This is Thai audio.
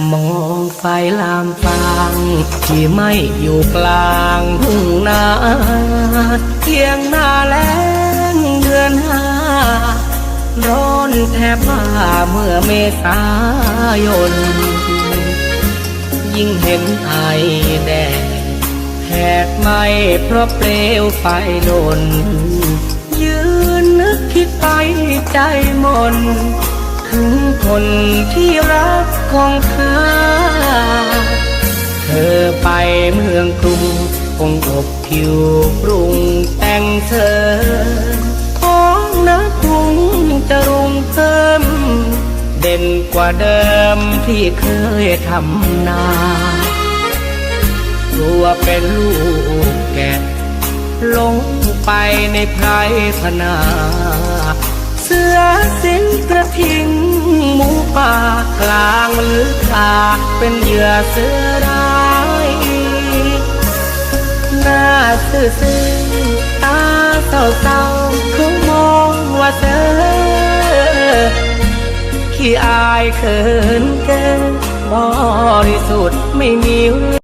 มองไฟลามฟางที่ไม่อยู่กลางทุ่งนาเที่ยงหน้าแล้งเดือนห้าร้อนแทบบ้าเมื่อเมษายน ยิ่งเห็นไอแดดแผดไหมเพราะเปลวไฟลน ยืนนึกคิดไปใจมน ถึงคนที่รัก ของข้า เธอไปเมืองกรุงคงอบผิวปรุงแต่งเธอ ของนักกรุงจะรุงเพิ่มเด่นกว่าเดิมที่เคยทำนาตัวเป็นลูกแกะลงไปในไพรพนา เสือสิงกระทิงหมูป่า เป็นเหยื่อเสือร้ายหน้าซื่อซื่อตาเศร้าเศร้าๆเขามองว่าเธอขี้อายเขินเกินบริสุทธิ์ไม่มี